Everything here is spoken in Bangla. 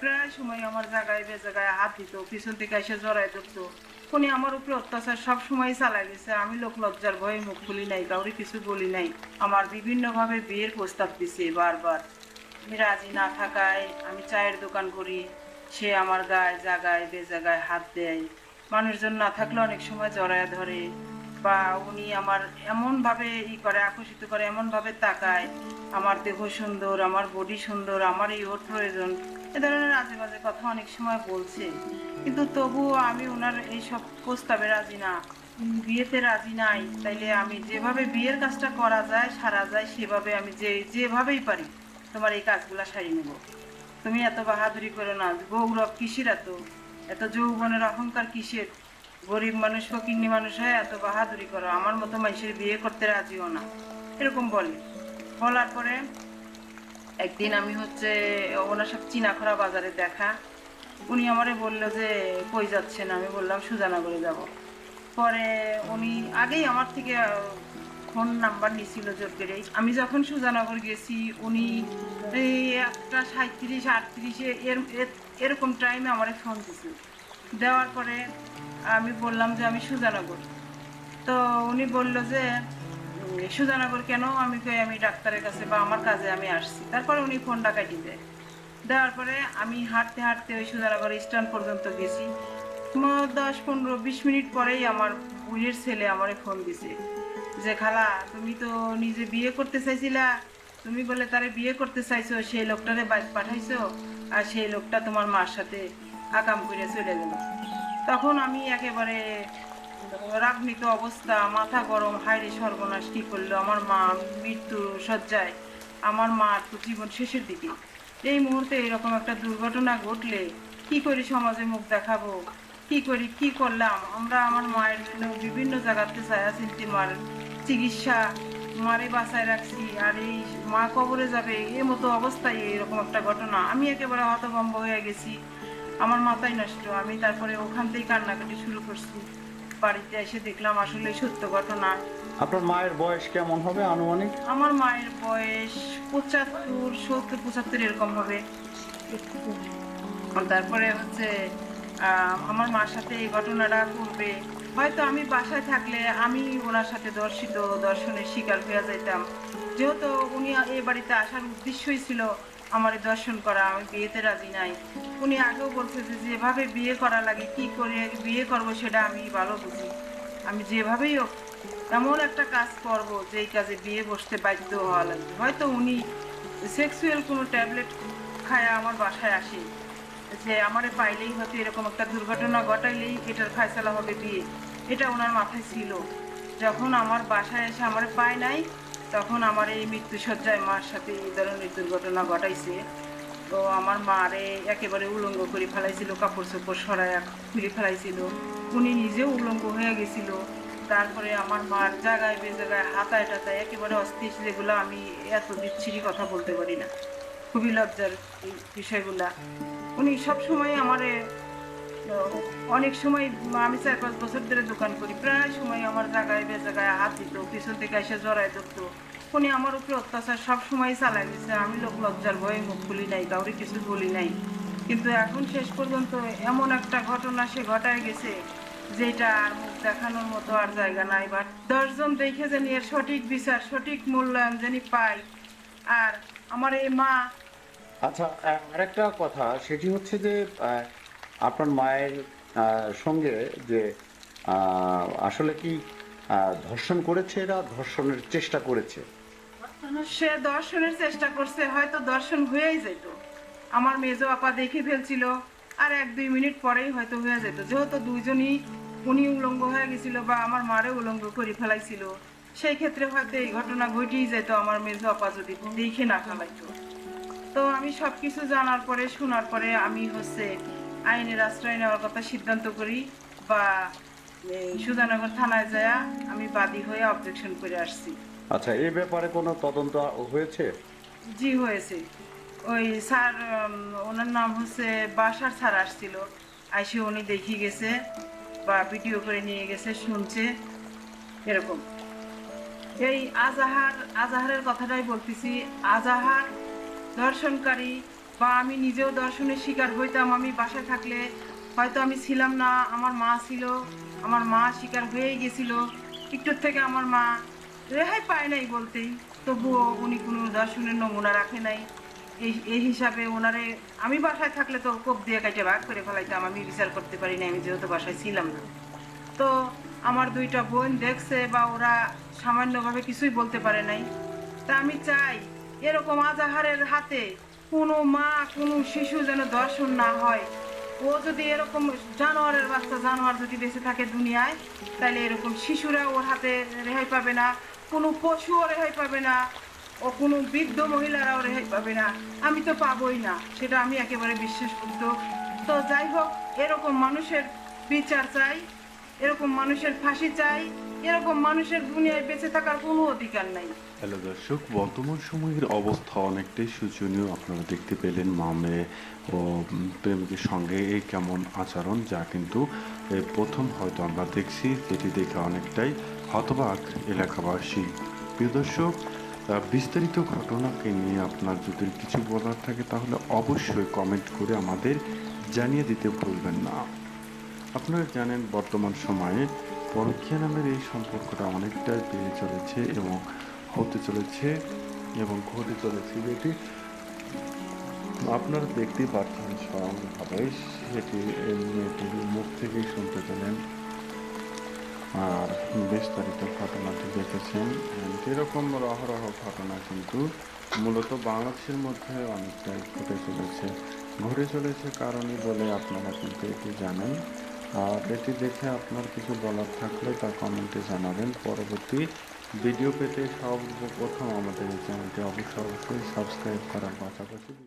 প্রায় সময় আমার জায়গায় বে জায়গায় হাত দিত, পিছন থেকে এসে জড়াই ধরতো। উনি আমার উপরে অত্যাচার সব সময় চালাই গেছে আমি লোক লজ্জার ভয়ে মুখ খুলি নাই, কাউরে কিছু বলি নাই। আমার বিভিন্নভাবে বিয়ের প্রস্তাব দিছে বারবার। আমি রাজি না থাকায় আমি চায়ের দোকান করি, সে আমার গায়ে জাগায় বে জায়গায় হাত দেয়। মানুষজন না থাকলে অনেক সময় জড়ায় ধরে। বা উনি আমার এমনভাবে ই করে, আকর্ষিত করে, এমনভাবে তাকায়। আমার দেহ সুন্দর, আমার বডি সুন্দর, আমার এই ওর প্রয়োজন, এ ধরনের আজে বাজে কথা অনেক সময় বলছে। কিন্তু তবুও আমি ওনার এই সব প্রস্তাবে রাজি না। বিয়েতে রাজি নাই, তাইলে আমি যেভাবে বিয়ের কাজটা করা যায়, সারা যায়, সেভাবে আমি যে, যেভাবেই পারি তোমার এই কাজগুলা সারি নেব। তুমি এত বাহাদুরি করো না গৌরব কিসের এত? এত যৌবনের অহংকার কিসের? গরিব মানুষ ফকিন্নি মানুষ হয়, এত বাহাদুরি করো। আমার মতো মানুষের বিয়ে করতে রাজিও না। এরকম বলে। বলার পরে একদিন আমি হচ্ছে ওনার সাথে চিনাখরা বাজারে দেখা। উনি আমারে বলল যে, কই যাচ্ছেন? আমি বললাম, সুজানগরে যাব। পরে উনি আগেই আমার থেকে ফোন নাম্বার নিয়েছিল জোর আমি যখন সুজানগর গেছি, উনি এই একটা সাঁত্রিশ আটত্রিশে এর, এর- এরকম টাইমে আমার ফোন দিছিল দেওয়ার পরে আমি বললাম যে আমি সুজানগর। তো উনি বলল যে সুজানগর কেন? আমি কই, আমি ডাক্তারের কাছে বা আমার কাজে আমি আসছি। তারপরে উনি ফোনটা কাটি দেয়। দেওয়ার পরে আমি হাঁটতে হাঁটতে ওই সুজানগর স্ট্যান্ড পর্যন্ত গেছি। দশ, পনেরো, বিশ মিনিট পরেই আমার বুড়ির ছেলে আমারে ফোন দিছে যে, খালা, তুমি তো নিজে বিয়ে করতে চাইছিলা। তুমি বলে তারে বিয়ে করতে চাইছো, সেই লোকটারে পাঠাইছো। আর সেই লোকটা তোমার মার সাথে আকাম করে চলে গেল। তখন আমি একেবারে রাগনিত অবস্থা, মাথা গরম, হাইরে সর্বনাশ কি করল? আমার মা মৃত্যু সজ্জায় আমার মার তো জীবন শেষের দিকে। এই মুহূর্তে এরকম একটা দুর্ঘটনা ঘটলে কি করি সমাজে মুখ দেখাবো? কি করি, কি করলাম? আমরা আমার মায়ের জন্য বিভিন্ন জায়গাতে ছায়া চিনতে মার চিকিৎসা, মারে বাঁচায় রাখছি। আর এই মা কবরে যাবে, এ মতো অবস্থায় এরকম একটা ঘটনা। আমি একেবারে হতভম্ব হয়ে গেছি। আমার মাথায় নষ্ট আমি তারপরে ওখান থেকেই কান্নাকাটি শুরু করছি। বাড়িতে এসে দেখলাম আসলে সত্য ঘটনা আপনার মায়ের বয়স কেমন হবে আনুমানিক? আমার মায়ের বয়স পঁচাত্তর সত্তর পঁচাত্তর এরকম হবে। তারপরে হচ্ছে আমার মার সাথে এই ঘটনাটা ঘটবে। হয়তো আমি বাসায় থাকলে আমি ওনার সাথে দর্শিত দর্শনের শিকার হয়ে যাইতাম। যেহেতু উনি এই বাড়িতে আসার উদ্দেশ্যই ছিল আমার দর্শন করা, আমি বিয়েতে রাজি নাই। উনি আগেও বলছে যে, যেভাবে বিয়ে করা লাগে, কি করে বিয়ে করব সেটা আমি ভালো বুঝি। আমি যেভাবেই হোক, এমন একটা কাজ করব যেই কাজে বিয়ে বসতে বাধ্য হওয়া লাগবে। হয়তো উনি সেক্সুয়াল কোনো ট্যাবলেট খায় আমার বাসায় আসে, যে আমারে পাইলেই হয়তো এরকম একটা দুর্ঘটনা ঘটাইলেই এটার ফায়সালা হবে বিয়ে। এটা ওনার মাথায় ছিল। যখন আমার বাসায় এসে আমার পায় নাই তখন আমার এই মৃত্যুসজ্জায় মার সাথে এই ধরনের দুর্ঘটনা ঘটাইছে। তো আমার মারে একেবারে উলঙ্গ করে ফেলাইছিল, কাপড় চোপড় সরাইয়া খুলে ফেলাইছিল। উনি নিজেও উলঙ্গ হয়ে গেছিল। তারপরে আমার মার জায়গায় বে জায়গায় হাতায় টাতায় একেবারে অস্থির যেগুলো আমি এত বিচ্ছিরি কথা বলতে পারি না। খুবই লজ্জার এই বিষয়গুলা। উনি সব সময় আমারে অনেক সময় আমি চার পাঁচ বছর ধরে দোকান করি। প্রায় সময় আমার জায়গায় বে জায়গায় হাত দিত, পিছন থেকে এসে জড়াই ধরতো। উনি আমার উপরে অত্যাচার সব সময় চালাই গেছে আমি লোক লজ্জার ভয়ে মুখ খুলি নাই, কাউরে কিছু বলি নাই। কিন্তু এখন শেষ পর্যন্ত এমন একটা ঘটনা সে ঘটায় গেছে, যেটা আর মুখ দেখানোর মতো আর জায়গা নাই। বা দশজন দেখে জানি এর সঠিক বিচার, সঠিক মূল্যায়ন জানি পাই আর আমার এই মা আচ্ছা আরেকটা কথা, সেটি হচ্ছে যে আপনার মায়ের সঙ্গে যে আসলে কি ধর্ষণ করেছে এরা ধর্ষণের চেষ্টা করেছে? সে দর্শনের চেষ্টা করছে, হয়তো দর্শন হয়েই যেত আমার মেজো আপা দেখে ফেলছিল, আর এক দুই মিনিট পরেই হয়তো হয়ে যেত যেহেতু দুইজনই উনি উলঙ্গ হয়ে গেছিল বা আমার মারে উলঙ্গ করে ফেলাইছিল, সেই ক্ষেত্রে হয়তো এই ঘটনা ঘটেই যেত আমার মেজো আপা যদি দেখে না ফেলাইতো। তো আমি সবকিছু জানার পরে, শোনার পরে আমি হচ্ছে আইনের আশ্রয় নেওয়ার কথা সিদ্ধান্ত করি বা এই সুজানগর থানায় যায় আমি বাদী হয়ে অবজেকশন করে আসছি। আচ্ছা এই ব্যাপারে কোনো তদন্ত হয়েছে? জি হয়েছে। ওই স্যার ওনার নাম হচ্ছে বাসার স্যার আসছিল। আইসে উনি দেখিয়ে গেছে বা ভিডিও করে নিয়ে গেছে শুনছে এরকম। এই আজাহার আজাহারের কথাটাই বলতেছি আজাহার ধর্ষণকারী বা আমি নিজেও দর্শনের শিকার হইতাম, আমি বাসায় থাকলে হয়তো আমি ছিলাম না, আমার মা ছিল, আমার মা শিকার হয়েই গেছিল। একটুর থেকে আমার মা রেহাই পায় নাই বলতেই, তবুও উনি কোনো দর্শনের নমুনা রাখে নাই। এই এই হিসাবে ওনারে আমি বাসায় থাকলে তো কোপ দিয়ে কাটে ভাগ করে ফেলাইতাম, আমি বিচার করতে পারি না আমি যেহেতু বাসায় ছিলাম না। তো আমার দুইটা বোন দেখছে বা ওরা সামান্যভাবে কিছুই বলতে পারে নাই। তা আমি চাই, এরকম আজাহারের হাতে কোনো মা, কোনো শিশু যেন দর্শন না হয়। ও যদি এরকম জানোয়ারের বাচ্চা, জানোয়ার যদি বেঁচে থাকে দুনিয়ায়, তাহলে এরকম শিশুরা ওর হাতে রেহাই পাবে না, কোনো পশুও রেহাই পাবে না, ও কোনো বৃদ্ধ মহিলারাও রেহাই পাবে না। আমি তো পাবোই না, সেটা আমি একেবারে বিশ্বাস করত তো যাই হোক, এরকম মানুষের বিচার চাই। এরকম মানুষের ফাঁসি চাই, এরকম মানুষের দুনিয়ায় বেঁচে থাকার কোনো অধিকার নাই। হ্যালো দর্শক, বর্তমান সময়ের অবস্থা অনেকটাই শোচনীয়। আপনারা দেখতে পেলেন মামে ও প্রেমিকের সঙ্গে এই কেমন আচরণ, যা কিন্তু প্রথম হয়তো আমরা দেখছি, যেটি দেখে অনেকটাই হতবাক এলাকাবাসী। প্রিয় দর্শক বিস্তারিত ঘটনাকে নিয়ে আপনার যদি কিছু বলার থাকে, তাহলে অবশ্যই কমেন্ট করে আমাদের জানিয়ে দিতে ভুলবেন না। আপনারা জানেন বর্তমান সময়ে পরকীয়া নামের এই সম্পর্কটা অনেকটাই বেড়ে চলেছে এবং হতে চলেছে এবং ঘটে চলেছে যেটি আপনারা দেখতেই পাচ্ছেন স্বয়ংভাবে সেটি মেয়েটির মুখ থেকেই শুনতে পেলেন। আর বিস্তারিত ঘটনাটি দেখেছেন এরকম রহরহ ঘটনা কিন্তু মূলত বাংলাদেশের মধ্যে অনেকটাই ঘটে চলেছে। ঘটে চলেছে কারণই বলে আপনারা কিন্তু এটি জানেন। আর এটি দেখে আপনার কিছু বলার থাকলে তা কমেন্টে জানাবেন। পরবর্তী ভিডিও পেতে সর্বপ্রথম আমাদের এই চ্যানেলটি অবশ্যই অবশ্যই সাবস্ক্রাইব করার পাশাপাশি